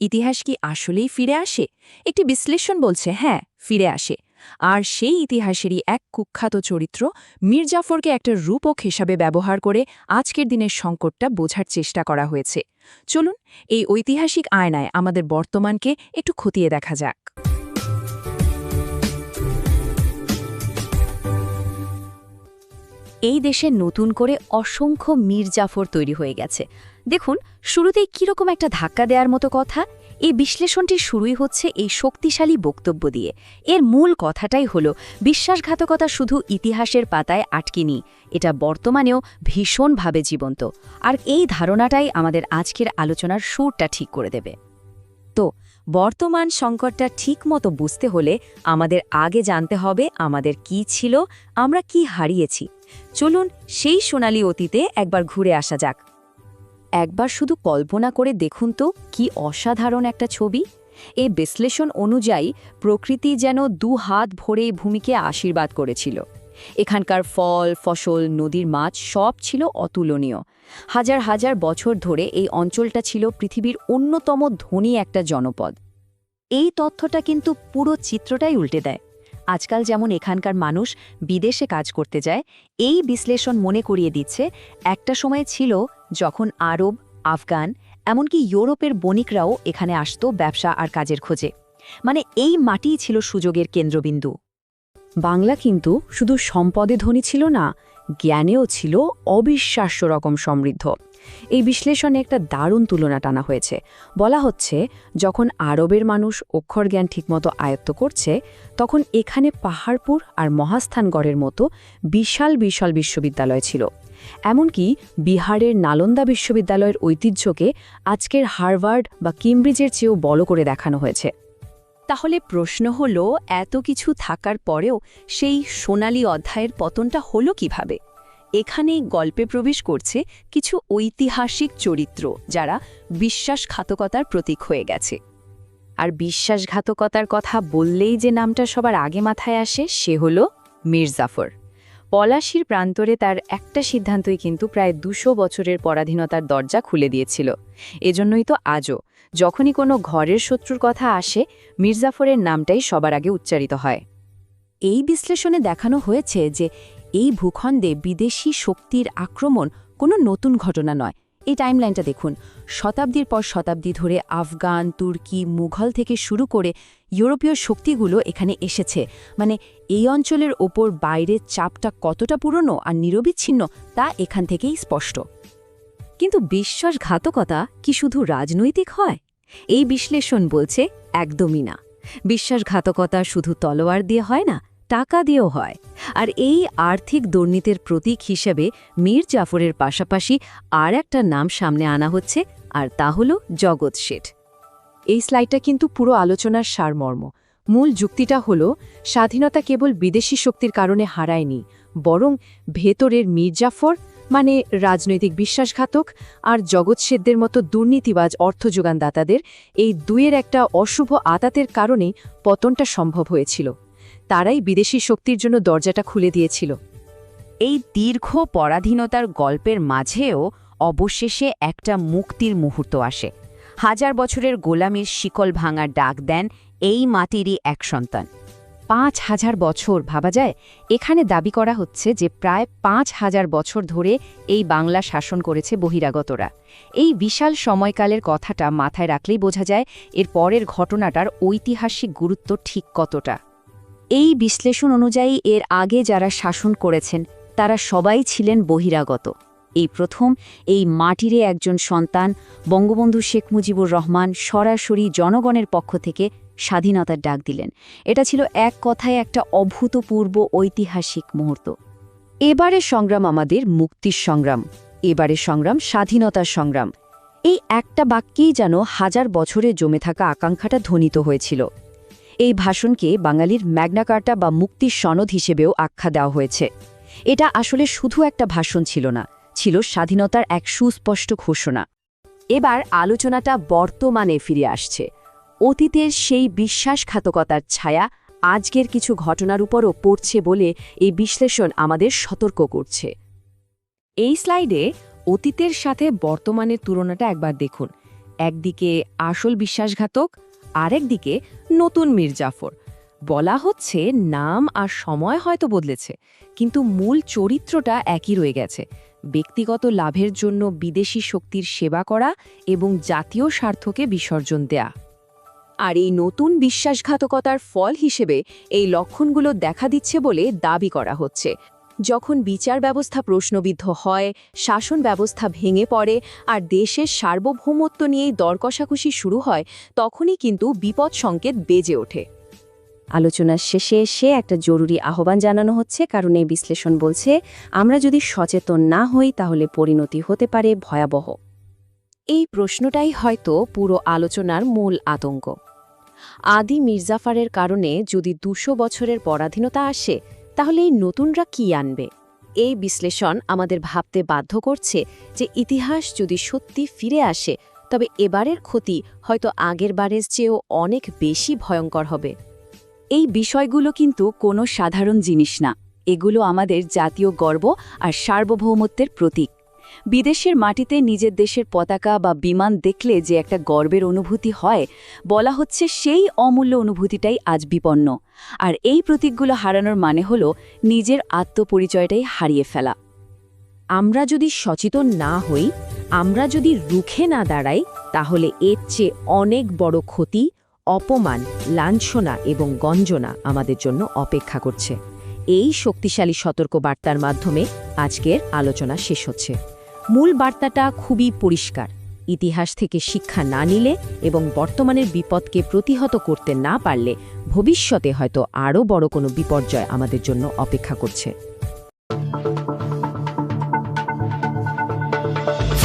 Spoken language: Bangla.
ইতিহাস কি আসলেই ফিরে আসে? একটি বিশ্লেষণ বলছে হ্যাঁ ফিরে আসে। আর সেই ইতিহাসেরই এক কুখ্যাত চরিত্র মীর জাফরকে একটা রূপক হিসাবে ব্যবহার করে আজকের দিনের সংকটটা বোঝার চেষ্টা করা হয়েছে। চলুন, এই ঐতিহাসিক আয়নায় আমাদের বর্তমানকে একটু খতিয়ে দেখা যাক। এই দেশে নতুন করে অসংখ্য মীর জাফর তৈরি হয়ে গেছে। দেখুন, শুরুতেই কীরকম একটা ধাক্কা দেওয়ার মতো কথা। এই বিশ্লেষণটি শুরুই হচ্ছে এই শক্তিশালী বক্তব্য দিয়ে। এর মূল কথাটাই হল, বিশ্বাসঘাতকতা শুধু ইতিহাসের পাতায় আটকিনি এটা বর্তমানেও ভীষণভাবে জীবন্ত। আর এই ধারণাটাই আমাদের আজকের আলোচনার সুরটা ঠিক করে দেবে। তো বর্তমান সংকটটা ঠিকমতো বুঝতে হলে আমাদের আগে জানতে হবে আমাদের কি ছিল, আমরা কি হারিয়েছি। চলুন সেই সোনালী অতীতে একবার ঘুরে আসা যাক। একবার শুধু কল্পনা করে দেখুন তো কি অসাধারণ একটা ছবি। এ বিশ্লেষণ অনুযায়ী প্রকৃতি যেন দু হাত ভরে ভূমিকে আশীর্বাদ করেছিল। এখানকার ফল, ফসল, নদীর মাছ সব ছিল অতুলনীয়। হাজার হাজার বছর ধরে এই অঞ্চলটা ছিল পৃথিবীর অন্যতম ধনী একটা জনপদ। এই তথ্যটা কিন্তু পুরো চিত্রটাই উল্টে দেয়। আজকাল যেমন এখানকার মানুষ বিদেশে কাজ করতে যায়, এই বিশ্লেষণ মনে করিয়ে দিচ্ছে, একটা সময় ছিল যখন আরব, আফগান, এমনকি ইউরোপের বণিকরাও এখানে আসত ব্যবসা আর কাজের খোঁজে। মানে এই মাটিই ছিল সুযোগের কেন্দ্রবিন্দু। বাংলা কিন্তু শুধু সম্পদে ধনী ছিল না, জ্ঞানেও ছিল অবিশ্বাস্য রকম সমৃদ্ধ। এই বিশ্লেষণে একটা দারুণ তুলনা টানা হয়েছে। বলা হচ্ছে, যখন আরবের মানুষ অক্ষর জ্ঞান ঠিকমতো আয়ত্ত করছে, তখন এখানে পাহাড়পুর আর মহাস্থানগড়ের মতো বিশাল বিশাল বিশ্ববিদ্যালয় ছিল। এমনকি বিহারের নালন্দা বিশ্ববিদ্যালয়ের ঐতিহ্যকে আজকের হার্ভার্ড বা কেমব্রিজের চেয়েও বড় করে দেখানো হয়েছে। তাহলে প্রশ্ন হল, এত কিছু থাকার পরেও সেই সোনালী অধ্যায়ের পতনটা হলো কীভাবে? এখানেই গল্পে প্রবেশ করছে কিছু ঐতিহাসিক চরিত্র যারা বিশ্বাসঘাতকতার প্রতীক হয়ে গেছে। আর বিশ্বাসঘাতকতার কথা বললেই যে নামটা সবার আগে মাথায় আসে সে হল মির্জাফর পলাশির প্রান্তরে তার একটা সিদ্ধান্তই কিন্তু প্রায় দুশো বছরের পরাধীনতার দরজা খুলে দিয়েছিল। এজন্যই তো আজও, যখনই কোনো ঘরের শত্রুর কথা আসে, মির্জাফরের নামটাই সবার আগে উচ্চারিত হয়। এই বিশ্লেষণে দেখানো হয়েছে যে এই ভূখণ্ডে বিদেশি শক্তির আক্রমণ কোনো নতুন ঘটনা নয় এই টাইমলাইনটা দেখুন। শতাব্দীর পর শতাব্দী ধরে আফগান, তুর্কি, মুঘল থেকে শুরু করে ইউরোপীয় শক্তিগুলো এখানে এসেছে। মানে এই অঞ্চলের ওপর বাইরের চাপটা কতটা পুরনো আর নিরবিচ্ছিন্ন তা এখান থেকেই স্পষ্ট। কিন্তু বিশ্বাসঘাতকতা কি শুধু রাজনৈতিক হয়? এই বিশ্লেষণ বলছে একদমই না। বিশ্বাসঘাতকতা শুধু তলোয়ার দিয়ে হয় না টাকা দিয়েও হয়। আর এই আর্থিক দুর্নীতির প্রতীক হিসেবে মীর জাফরের পাশাপাশি আর একটা নাম সামনে আনা হচ্ছে, আর তা হল জগৎ শেঠ। এই স্লাইডটা কিন্তু পুরো আলোচনার সারমর্ম। মূল যুক্তিটা হল, স্বাধীনতা কেবল বিদেশি শক্তির কারণে হারায়নি, বরং ভেতরের মির্জাফর মানে রাজনৈতিক বিশ্বাসঘাতক, আর জগৎ জগৎসেদদের মতো দুর্নীতিবাজ অর্থ যোগানদাতাদের এই দুয়ের একটা অশুভ আতাতের কারণেই পতনটা সম্ভব হয়েছিল। তারাই বিদেশি শক্তির জন্য দরজাটা খুলে দিয়েছিল। এই দীর্ঘ পরাধীনতার গল্পের মাঝেও অবশেষে একটা মুক্তির মুহূর্ত আসে। হাজার বছরের গোলামির শিকল ভাঙার ডাক দেন এই মাটিরই এক সন্তান। পাঁচ হাজার বছর, ভাবা যায়? এখানে দাবি করা হচ্ছে যে প্রায় পাঁচ হাজার বছর ধরে এই বাংলা শাসন করেছে বহিরাগতরা। এই বিশাল সময়কালের কথাটা মাথায় রাখলেই বোঝা যায় এর পরের ঘটনাটার ঐতিহাসিক গুরুত্ব ঠিক কতটা। এই বিশ্লেষণ অনুযায়ী এর আগে যারা শাসন করেছেন, তারা সবাই ছিলেন বহিরাগত। এই প্রথম, এই মাটিরে একজন সন্তান, বঙ্গবন্ধু শেখ মুজিবুর রহমান সরাসরি জনগণের পক্ষ থেকে স্বাধীনতার ডাক দিলেন। এটা ছিল এক কথায় একটা অভূতপূর্ব ঐতিহাসিক মুহূর্ত। এবারের সংগ্রাম আমাদের মুক্তির সংগ্রাম এবারের সংগ্রাম স্বাধীনতার সংগ্রাম। এই একটা বাক্যেই যেন হাজার বছরে জমে থাকা আকাঙ্ক্ষাটা ধ্বনিত হয়েছিল। এই ভাষণকে বাঙালির ম্যাগনাকার্টা বা মুক্তির সনদ হিসেবেও আখ্যা দেওয়া হয়েছে। এটা আসলে শুধু একটা ভাষণ ছিল না, ছিল স্বাধীনতার এক সুস্পষ্ট ঘোষণা। এবার আলোচনাটা বর্তমানে ফিরে আসছে। অতীতের সেই বিশ্বাসঘাতকতার ছায়া আজকের কিছু ঘটনার উপরও পড়ছে বলে এই বিশ্লেষণ আমাদের সতর্ক করছে। এই স্লাইডে অতীতের সাথে বর্তমানের তুলনাটা একবার দেখুন। একদিকে আসল বিশ্বাসঘাতক আরেকদিকে নতুন মির্জাফর বলা হচ্ছে নাম আর সময় হয়তো বদলেছে, কিন্তু মূল চরিত্রটা একই রয়ে গেছে। ব্যক্তিগত লাভের জন্য বিদেশি শক্তির সেবা করা এবং জাতীয় স্বার্থকে বিসর্জন দেয়া। আর এই নতুন বিশ্বাসঘাতকতার ফল হিসেবে এই লক্ষণগুলো দেখা দিচ্ছে বলে দাবি করা হচ্ছে। যখন বিচার ব্যবস্থা প্রশ্নবিদ্ধ হয়, শাসন ব্যবস্থা ভেঙে পড়ে আর দেশের সার্বভৌমত্ব নিয়েই দরকষাকষি শুরু হয়, তখনই কিন্তু বিপদ সংকেত বেজে ওঠে। আলোচনার শেষে এসে একটা জরুরি আহ্বান জানানো হচ্ছে, কারণ এই বিশ্লেষণ বলছে, আমরা যদি সচেতন না হই, তাহলে পরিণতি হতে পারে ভয়াবহ। এই প্রশ্নটাই হয়তো পুরো আলোচনার মূল আতঙ্ক। আদি মির্জাফারের কারণে যদি দুশো বছরের পরাধীনতা আসে তাহলে এই নতুনরা কি আনবে? এই বিশ্লেষণ আমাদের ভাবতে বাধ্য করছে যে ইতিহাস যদি সত্যি ফিরে আসে, তবে এবারের ক্ষতি হয়তো আগের বারের চেয়েও অনেক বেশি ভয়ঙ্কর হবে। এই বিষয়গুলো কিন্তু কোনো সাধারণ জিনিস না। এগুলো আমাদের জাতীয় গর্ব আর সার্বভৌমত্বের প্রতীক। বিদেশের মাটিতে নিজের দেশের পতাকা বা বিমান দেখলে যে একটা গর্বের অনুভূতি হয়, বলা হচ্ছে সেই অমূল্য অনুভূতিটাই আজ বিপন্ন। আর এই প্রতীকগুলো হারানোর মানে হল নিজের আত্মপরিচয়টাই হারিয়ে ফেলা। আমরা যদি সচেতন না হই, আমরা যদি রুখে না দাঁড়াই, তাহলে এর চেয়ে অনেক বড় ক্ষতি, অপমান, লাঞ্ছনা এবং গঞ্জনা আমাদের জন্য অপেক্ষা করছে। এই শক্তিশালী সতর্কবার্তার মাধ্যমে আজকের আলোচনা শেষ হচ্ছে। মূল বার্তাটা খুবই পরিষ্কার। ইতিহাস থেকে শিক্ষা না নিলে এবং বর্তমানের বিপদকে প্রতিহত করতে না পারলে ভবিষ্যতে হয়তো আরও বড় কোনো বিপর্যয় আমাদের জন্য অপেক্ষা করছে।